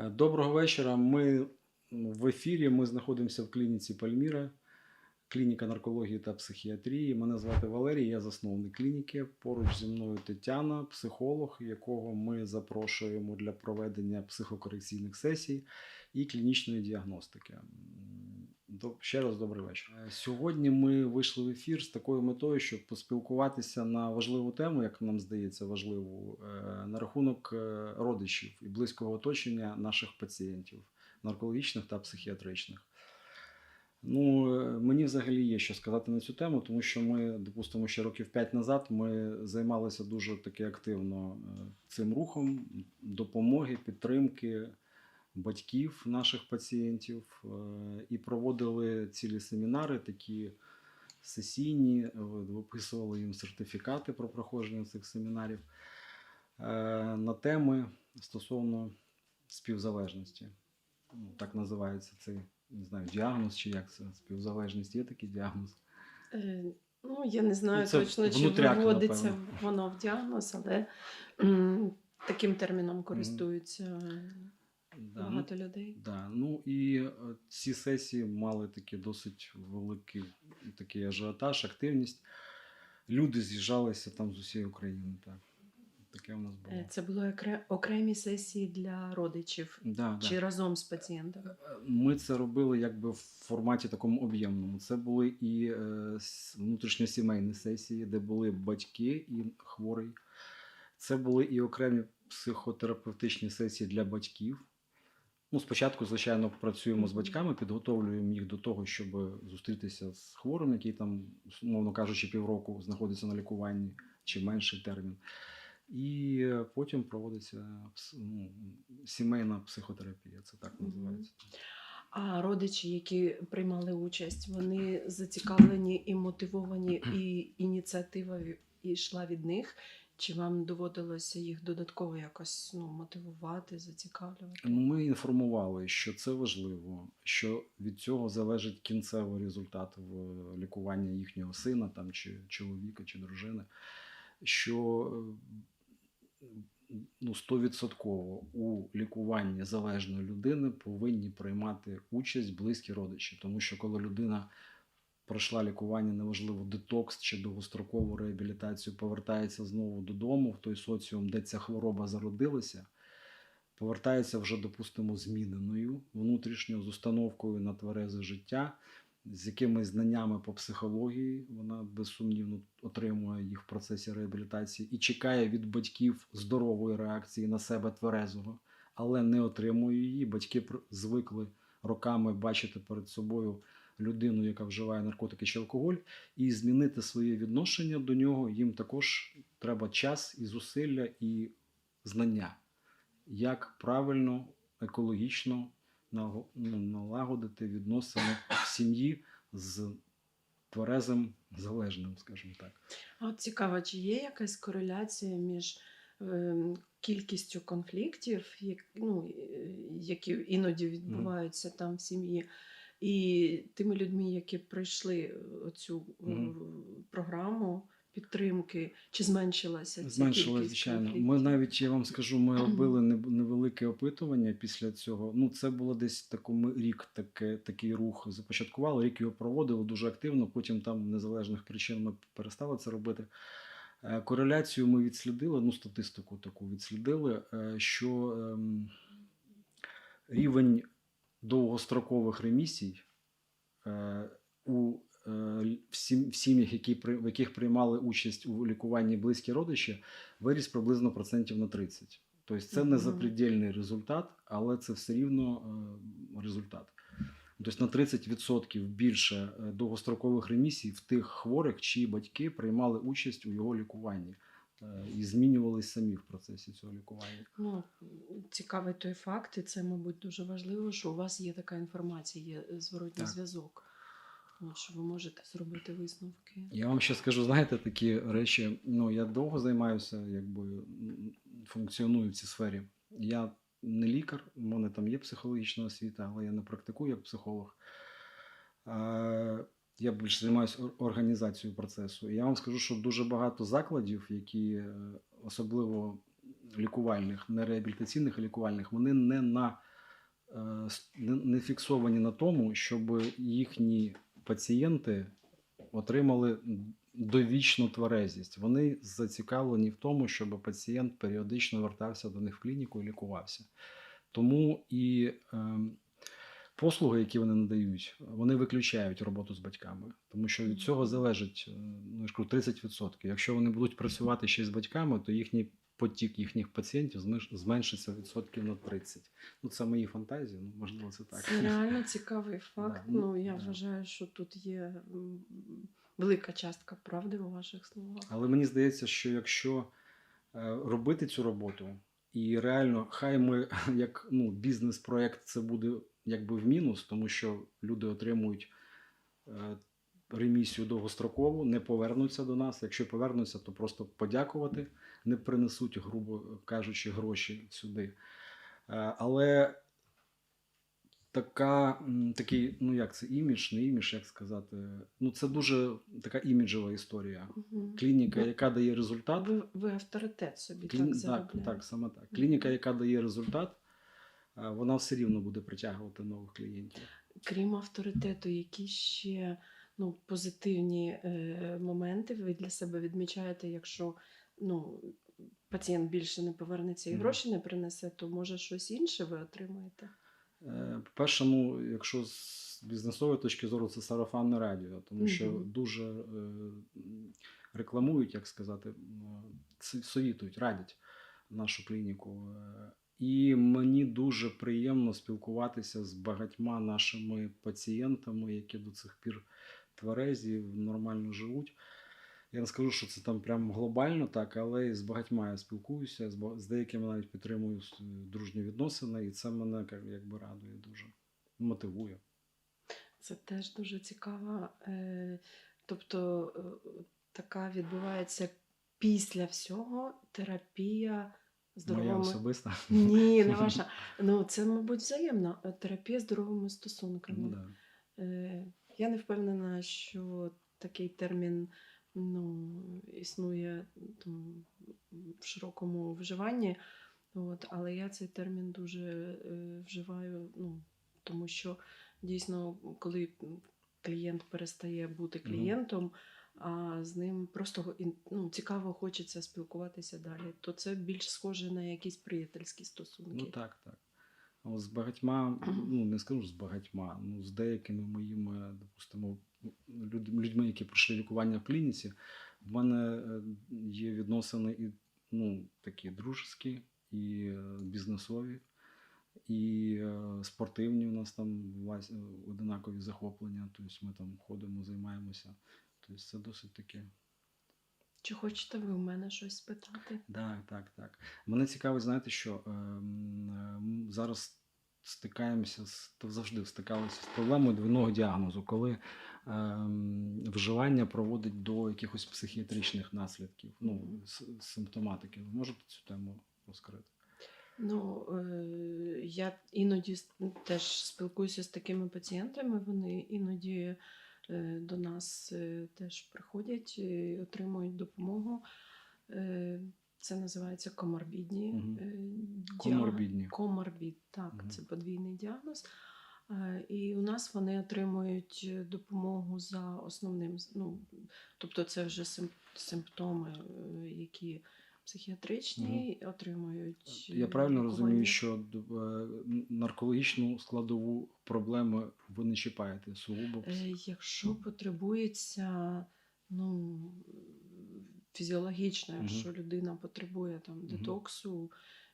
Е, Доброго вечора. Ми в ефірі. Ми знаходимося в клініці Пальміра, клініка наркології та психіатрії. Мене звати Валерій, я засновник клініки. Поруч зі мною Тетяна, психолог, якого ми запрошуємо для проведення психокорекційних сесій і клінічної діагностики. Ще раз добрий вечір. Е, Сьогодні ми вийшли в ефір з такою метою, щоб поспілкуватися на важливу тему, як нам здається, важливу е, на рахунок е, родичів і близького оточення наших пацієнтів, наркологічних та психіатричних. Ну, е, мені взагалі є що сказати на цю тему, тому що ми, допустимо, ще років 5 назад ми займалися дуже таки активно цим рухом допомоги, підтримки батьків наших пацієнтів е, і проводили цілі семінари, такі сесійні, виписували їм сертифікати про проходження цих семінарів е, на теми стосовно співзалежності. Ну, Так називається цей не знаю, діагноз чи як це співзалежність. Є такий діагноз. Е, Ну, я не знаю Ну, це точно, чи виводиться напевно. воно в діагноз, але таким терміном користуються е, Да, ну, багато людей. Да, ну і е, ці сесії мали такий досить великий такий ажіотаж, активність. Люди з'їжджалися там з усієї України. Так. Таке у нас було. Е, Це були окре- окремі сесії для родичів Да, чи да. разом з пацієнтами. Ми це робили якби в форматі такому об'ємному. Це були і е, с- внутрішньосімейні сесії, де були батьки і хворий. Це були і окремі психотерапевтичні сесії для батьків. Ну, спочатку, звичайно, працюємо з батьками, підготовлюємо їх до того, щоб зустрітися з хворим, який там, умовно кажучи, півроку знаходиться на лікуванні чи менший термін. І потім проводиться ну, сімейна психотерапія, це так називається. А родичі, які приймали участь, вони зацікавлені і мотивовані, і ініціатива йшла від них. Чи вам доводилося їх додатково якось ну, мотивувати, зацікавлювати? Ну, Ми інформували, що це важливо, що від цього залежить кінцевий результат в лікуванні їхнього сина там, чи чоловіка, чи дружини. Що е, ну, 100% у лікуванні залежної людини повинні приймати участь близькі родичі. Тому що коли людина пройшла лікування, неважливо, детокс чи довгострокову реабілітацію, повертається знову додому в той соціум, де ця хвороба зародилася повертається вже, допустимо, зміненою внутрішньо з установкою на тверезе життя, з якимись знаннями по психології. Вона безсумнівно отримує їх в процесі реабілітації і чекає від батьків здорової реакції на себе тверезого, але не отримує її. Батьки звикли роками бачити перед собою людину, яка вживає наркотики чи алкоголь, і змінити своє відношення до нього їм також треба час і зусилля і знання як правильно, екологічно ну, налагодити відносини в сім'ї з тверезим залежним, скажімо так. А от цікаво, чи є якась кореляція між ем, кількістю конфліктів, ну, які іноді відбуваються там в сім'ї, і тими людьми, які пройшли е, Мгм. програму підтримки, чи зменшилася кількість звичайно. конфліктів? Ми навіть, я вам скажу, ми робили невелике опитування після цього. Ну, це було десь такому рік таке, такий рух започаткували, рік його проводили дуже активно, потім там незалежних причин ми перестали це робити. Е, Кореляцію ми відслідили, ну, статистику таку відслідили, е, що ем, рівень довгострокових ремісій е, у е, в сім'ях, які, в яких приймали участь у лікуванні близькі родичі, виріс приблизно процентів на 30. Тобто це не запредельний результат, але це все рівно е, результат. Тобто на 30% більше довгострокових ремісій в тих хворих, чиї батьки приймали участь у його лікуванні і змінювалися самі в процесі цього лікування. Ну, цікавий той факт, і це, мабуть, дуже важливо, що у вас є така інформація, є е, зворотній Так. зв'язок. Що ви можете зробити висновки. Я вам ще скажу, знаєте, такі речі. Ну, я довго займаюся, якби функціоную в цій сфері. Я не лікар, у мене там є психологічна освіта, але я не практикую як психолог. Я більше займаюся організацією процесу. І я вам скажу, що дуже багато закладів, які е, особливо лікувальних, не реабілітаційних, а лікувальних, вони не на е, не фіксовані на тому, щоб їхні пацієнти отримали довічну тверезість. Вони зацікавлені в тому, щоб пацієнт періодично вертався до них в клініку і лікувався. Тому і е, послуги, які вони надають, вони виключають роботу з батьками, тому що від цього залежить е, ну, я ж кажу, 30%. Якщо вони будуть працювати ще з батьками, то їхній потік їхніх пацієнтів зменш- зменшиться відсотків на 30. Ну, це мої фантазії, ну, можливо, це так. Це реально цікавий факт. Да, ну, Ну, я да. вважаю, що тут є велика частка правди у ваших словах. Але мені здається, що якщо е, робити цю роботу, і реально, хай ми як ну, бізнес-проект це буде якби в мінус, тому що люди отримують е, ремісію довгострокову, не повернуться до нас. Якщо повернуться, то просто подякувати, не принесуть, грубо кажучи, гроші сюди. Е, Але така, такий, ну як це, імідж, не імідж, як сказати. Ну, це дуже така іміджева історія. Мгм. Клініка, яка дає результат. Ви, ви авторитет собі Клін... так Так, так, саме так. Клініка, яка дає результат, вона все рівно буде притягувати нових клієнтів. Крім авторитету, які ще ну, позитивні е, моменти ви для себе відмічаєте, якщо ну, пацієнт більше не повернеться і гроші не принесе, то може щось інше ви отримаєте? Е, По-перше, ну, якщо з бізнесової точки зору, це сарафанне радіо, тому що дуже е, рекламують, як сказати, совітують, радять нашу клініку. І мені дуже приємно спілкуватися з багатьма нашими пацієнтами, які до цих пір тверезі, нормально живуть. Я не скажу, що це там прям глобально так, але з багатьма я спілкуюся, з, деякими навіть підтримую дружні відносини, і це мене якби радує дуже, мотивує. Це теж дуже цікаво. Е, тобто е, така відбувається після всього терапія Моя особиста. Ні, не ваша. Ну, це, мабуть, взаємна терапія здоровими стосунками. Ну, да. Е, Я не впевнена, що такий термін ну, існує там, в широкому вживанні, от, але я цей термін дуже е, вживаю, ну, тому що дійсно, коли клієнт перестає бути клієнтом, а з ним просто ну, цікаво хочеться спілкуватися далі, то це більш схоже на якісь приятельські стосунки. Ну так, так. З багатьма, ну не скажу з багатьма, ну з деякими моїми, допустимо, людьми, які пройшли лікування в клініці, в мене е, є відносини і ну, такі дружеські, і е, бізнесові, і е, спортивні. У нас там одинакові захоплення. Тобто ми там ходимо, займаємося. Тобто це досить таке. Чи хочете ви в мене щось спитати? Так, так, так. Мене цікавить, знаєте, що ем, зараз стикаємося з то завжди стикалися з проблемою двойного діагнозу, коли ем, вживання проводить до якихось психіатричних наслідків, ну, симптоматики. Ви можете цю тему розкрити? Ну, е, я іноді теж спілкуюся з такими пацієнтами. Вони іноді е, до нас е, теж приходять і отримують допомогу. Е, Це називається коморбідні. Е, діаг- Коморбідні. Коморбід, так, Мгм. це подвійний діагноз. Е, І у нас вони отримують е, допомогу за основним, ну, тобто це вже симптоми, е, які психіатричні, отримують. Я е, правильно розумію, що е, наркологічну складову проблеми ви не чіпаєте сугубо. Е, Якщо потребується, ну, фізіологічно, якщо людина потребує там детоксу,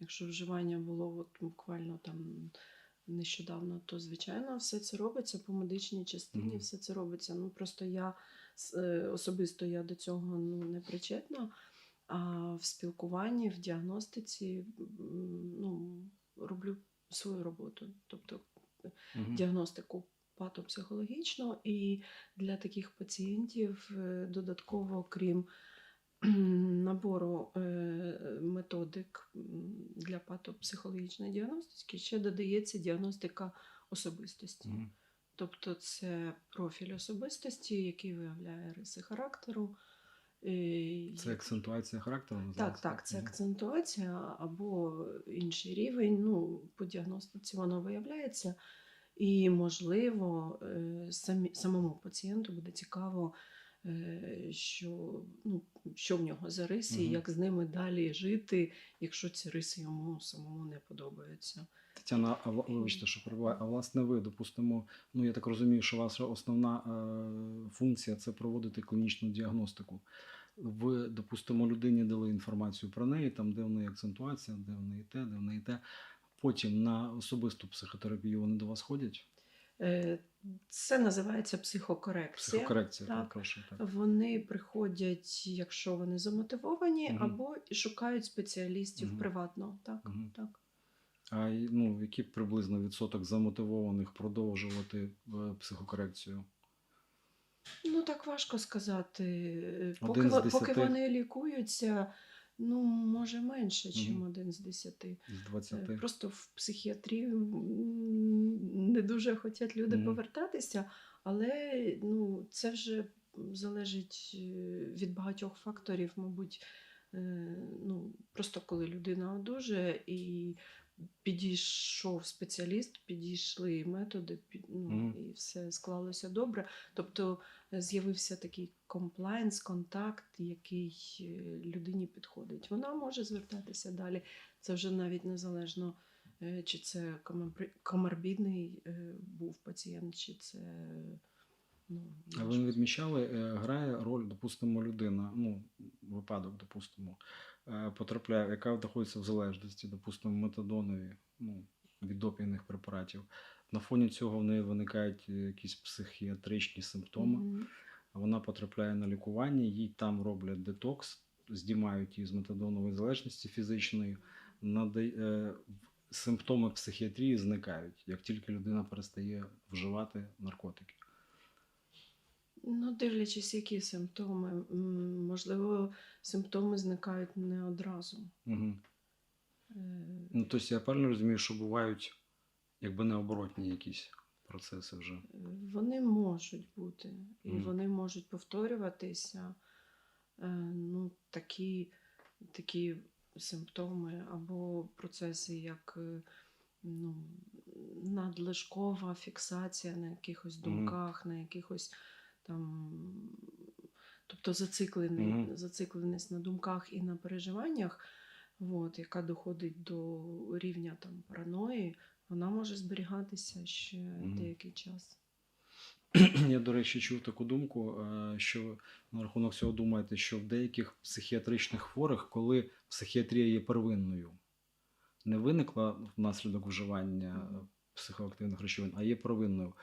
якщо вживання було от буквально там нещодавно, то звичайно все це робиться по медичній частині, Мгм. все це робиться. Ну просто я е, особисто я до цього ну, не причетна. А в спілкуванні, в діагностиці ну, роблю свою роботу. Тобто Мгм. діагностику патопсихологічну, і для таких пацієнтів е, додатково, крім набору е, методик для патопсихологічної діагностики, ще додається діагностика особистості. Мгм. Тобто це профіль особистості, який виявляє риси характеру, Це акцентуація характеру? Так, так, це акцентуація або інший рівень. Ну, по діагностиці воно виявляється. І, можливо, е, самі, самому пацієнту буде цікаво, е, що, ну, що в нього за риси, Мгм. як з ними далі жити, якщо ці риси йому самому не подобаються. Тетяна, а вибачте, що перебуває. А власне ви, допустимо, ну я так розумію, що ваша основна е, функція це проводити клінічну діагностику. Ви, допустимо, людині дали інформацію про неї, там де в неї акцентуація, де в неї те, де в неї те. Потім на особисту психотерапію вони до вас ходять. Е, Це називається психокорекція. Психокорекція, так. перепрошую. Так. Вони приходять, якщо вони замотивовані, Мгм. або шукають спеціалістів Мгм. приватно. Так, Мгм. так. А ну, який приблизно відсоток замотивованих продовжувати е, психокорекцію? Ну так важко сказати. Е, Поки, поки вони лікуються, ну може менше, ніж Мгм. один з десяти. З Е, 20? Просто в психіатрію не дуже хочуть люди Мгм. повертатися, але ну, це вже залежить е, від багатьох факторів, мабуть. Е, Ну, просто коли людина одужає і підійшов спеціаліст, підійшли методи, під- ну, Мгм. і все склалося добре. Тобто е, з'явився такий комплайнс, контакт, який е, людині підходить. Вона може звертатися далі. Це вже навіть незалежно, е, чи це коморбідний був пацієнт, чи це. Ну, А ви не відмічали, грає роль, допустимо, людина, ну, випадок, допустимо, потрапляє, яка знаходиться в залежності, допустимо, метадонові, ну, від допійних препаратів. На фоні цього в неї виникають е, якісь психіатричні симптоми. Мгм. Вона потрапляє на лікування, їй там роблять детокс, знімають її з метадонової залежності фізичної, е, симптоми психіатрії зникають, як тільки людина перестає вживати наркотики. Ну, дивлячись, які симптоми. Можливо, симптоми зникають не одразу. Угу. Е, Ну, тобто я правильно розумію, що бувають якби необоротні якісь процеси вже. Вони можуть бути, і Мгм. вони можуть повторюватися. Е, Ну, такі, такі симптоми або процеси, як е, ну, надлишкова фіксація на якихось думках, на якихось там. Тобто зациклений, Мгм. зацикленість на думках і на переживаннях, от, яка доходить до рівня там, параної, вона може зберігатися ще Мгм. деякий час. Я, до речі, чув таку думку, е, що на рахунок цього думаєте, що в деяких психіатричних хворих, коли психіатрія є первинною, не виникла внаслідок вживання психоактивних речовин, а є первинною.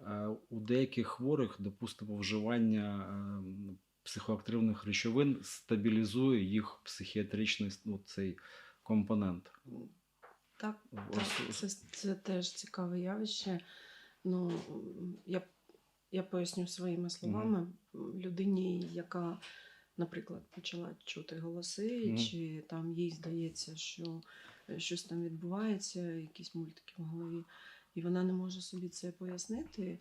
Е, У деяких хворих, допустимо, вживання е, психоактивних речовин стабілізує їх психіатричний ну, цей компонент. Так, так це, це теж цікаве явище. Ну, я, я поясню своїми словами. М, Людині, яка, наприклад, почала чути голоси, Мгм. чи там їй здається, що е, щось там відбувається, якісь мультики в голові, і вона не може собі це пояснити.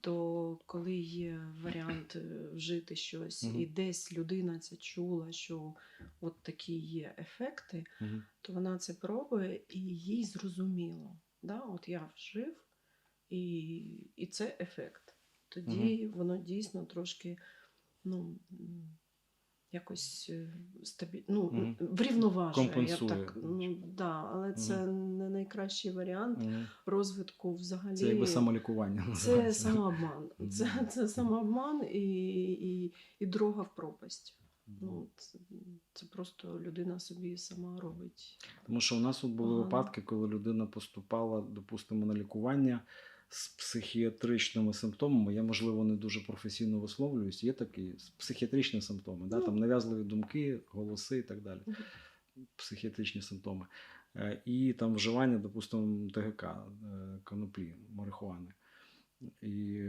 То коли є варіант е, вжити щось, Мгм. і десь людина це чула, що от такі є ефекти, Мгм. то вона це пробує і їй зрозуміло. Да? От я вжив, і, і це ефект. Тоді воно дійсно трошки ну, якось е, стабі... ну, Мгм. врівноважує. Я б так, ну, да, але це не найкращий варіант Мгм. розвитку взагалі. Це якби самолікування. Це самообман. Це, Мгм. це самообман і, і, і дорога в пропасть. Ну, це, це просто людина собі сама робить. Тому що у нас тут були Ага. випадки, коли людина поступала, допустимо, на лікування з психіатричними симптомами. Я, можливо, не дуже професійно висловлююсь. Є такі психіатричні симптоми, да? Ну. там нав'язливі думки, голоси і так далі. Психіатричні симптоми. Е, І там вживання, допустимо, ТГК, е, коноплі, марихуани. І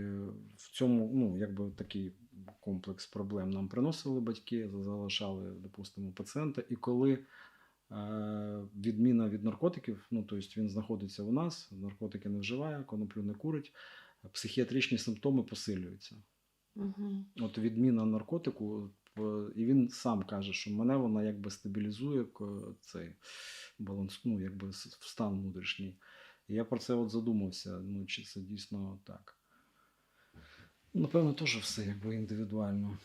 в цьому ну, якби такий комплекс проблем нам приносили батьки, залишали, допустимо, пацієнта. І коли відміна від наркотиків, ну тобто він знаходиться у нас, наркотики не вживає, коноплю не курить, психіатричні симптоми посилюються. Угу. От відміна наркотику е, і він сам каже, що мене вона якби стабілізує цей баланс, ну, якби стан внутрішній. І я про це от задумався, ну, чи це дійсно так. Напевно, теж все якби індивідуально.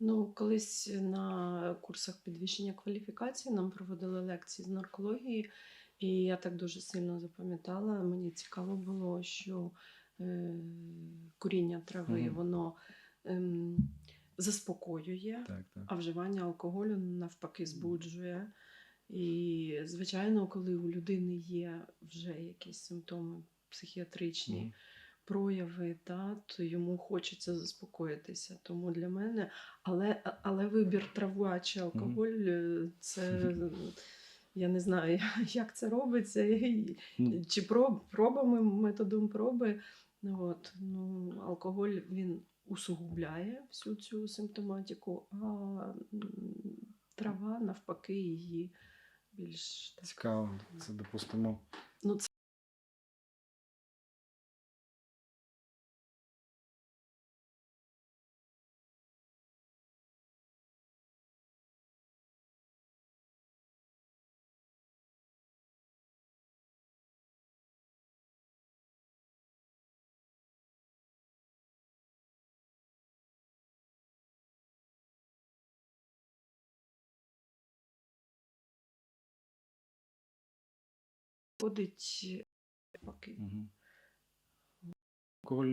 Ну, колись на курсах підвищення кваліфікації нам проводили лекції з наркології, і я так дуже сильно запам'ятала. Мені цікаво було, що е, куріння трави Мгм. воно ем, заспокоює, Так, так. а вживання алкоголю навпаки збуджує. І, звичайно, коли у людини є вже якісь симптоми психіатричні, Мгм. Прояви, та, то йому хочеться заспокоїтися. Тому для мене, але, але вибір трава чи алкоголь е, це. Я не знаю, як це робиться, і- Ну, чи проб, пробами, методом проби. Ну, От, ну, алкоголь він усугубляє всю цю симптоматику, а трава навпаки її більш так. цікаво. Це допустимо. Ну, входить навпаки. Угу. Алкогольні